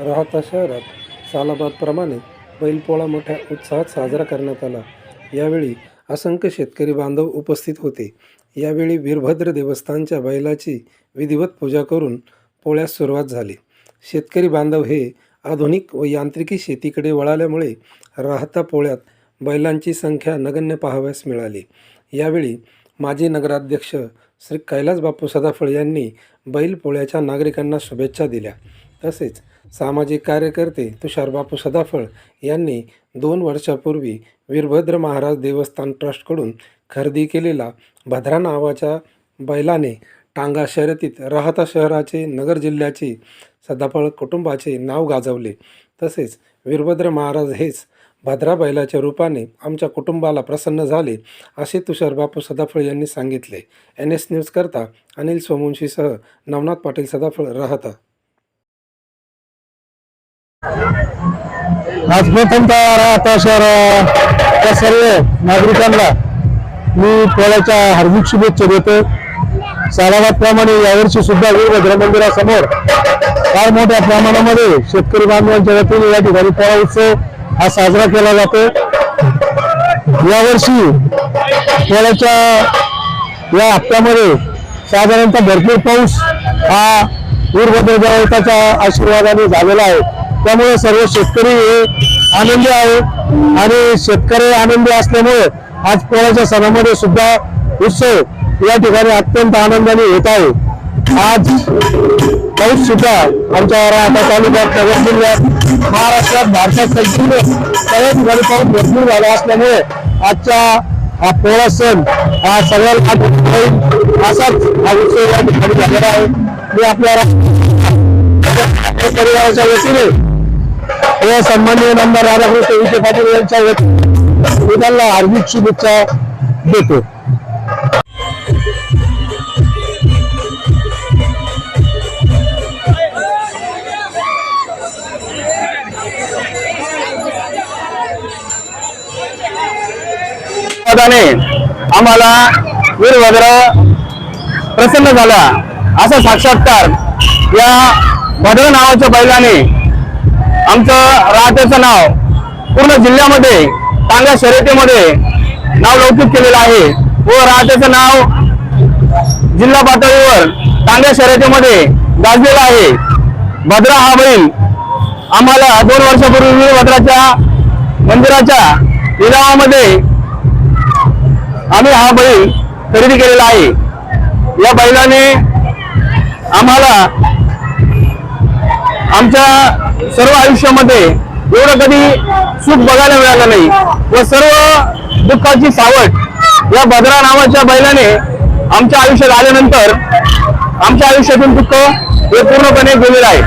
राहता शहरात सालाबादप्रमाणे बैलपोळा मोठ्या उत्साहात साजरा करण्यात आला. यावेळी असंख्य शेतकरी बांधव उपस्थित होते. यावेळी वीरभद्र देवस्थानच्या बैलाची विधिवत पूजा करून पोळ्यास सुरुवात झाली. शेतकरी बांधव हे आधुनिक व यांत्रिकी शेतीकडे वळाल्यामुळे राहता पोळ्यात बैलांची संख्या नगण्य पाहावयास मिळाली. यावेळी माजी नगराध्यक्ष श्री कैलास बापू सदाफळ यांनी बैल पोळ्याच्या नागरिकांना शुभेच्छा दिल्या. तसेच सामाजिक कार्यकर्ते तुषार बापू सदाफळ यांनी दोन वर्षापूर्वी वीरभद्र महाराज देवस्थान ट्रस्टकडून खरेदी केलेला भद्रा नावाच्या बैलाने टांगा शर्यतीत राहता शहराचे नगर जिल्ह्याचे सदाफळ कुटुंबाचे नाव गाजवले. तसेच वीरभद्र महाराज हेच भद्रा बैलाच्या रूपाने आमच्या कुटुंबाला प्रसन्न झाले असे तुषार बापू सदाफळ यांनी सांगितले. एन एस न्यूजकरता अनिल सोमुंशीसह नवनाथ पाटील सदाफळ राहता. आज प्रथमतः राहता त्या सर्व नागरिकांना मी पोळ्याच्या हार्दिक शुभेच्छा देतो. सालाबादप्रमाणे यावर्षी सुद्धा वीरभद्र मंदिरासमोर फार मोठ्या प्रमाणामध्ये शेतकरी बांधवांच्या वतीने या ठिकाणी पोळा उत्सव हा साजरा केला जातो. यावर्षी पोळ्याच्या या हप्त्यामध्ये साधारणतः भरपूर पाऊस हा वीरभद्र देवताच्या आशीर्वादाने झालेला आहे. त्यामुळे सर्व शेतकरी आनंदी आहे आणि शेतकरी आनंदी असल्यामुळे आज पोळ्याच्या सणामध्ये सुद्धा उत्सव या ठिकाणी अत्यंत आनंदाने होत आहे. आज पाऊस सुद्धा आमच्या राहता तालुक्यात नगर जिल्ह्यात महाराष्ट्रात भारतात संपूर्ण सगळ्या ठिकाणी पाऊस भरपूर झाला असल्यामुळे आजचा हा पोळा सण हा सगळ्याला असाच हा उत्सव या ठिकाणी झालेला आहे. मी आपल्या परिवाराच्या वतीने हे सन्माननीय आमदार राधाकृष्ण विखे पाटील यांच्या त्यांना हार्दिक शुभेच्छा देतो. आम्हाला वीरभद्र प्रसन्न झाला. असा साक्षात्कार या भद्र नावाच्या बैलाने आमचं राहत्याचं नाव पूर्ण जिल्ह्यामध्ये टांगा शर्यतीमध्ये नाव लौकिक केलेलं आहे. व राहत्याचं नाव जिल्हा पातळीवर टांगा शर्यतीमध्ये गाजलेलं आहे. भद्रा हा बैल आम्हाला दोन वर्षापूर्वी वीरभद्राच्या मंदिराच्या लिलावामध्ये आम्ही हा बैल खरेदी केलेला आहे. या बैलाने आम्हाला आमच्या सर्व आयुष्यामध्ये एवढं कधी सुख बघायला मिळालं नाही. व सर्व दुःखाची सावट या भद्रा नावाच्या बैलाने आमच्या आयुष्यात आल्यानंतर आमच्या आयुष्यातून दुःख हे पूर्णपणे गेलेलं आहे.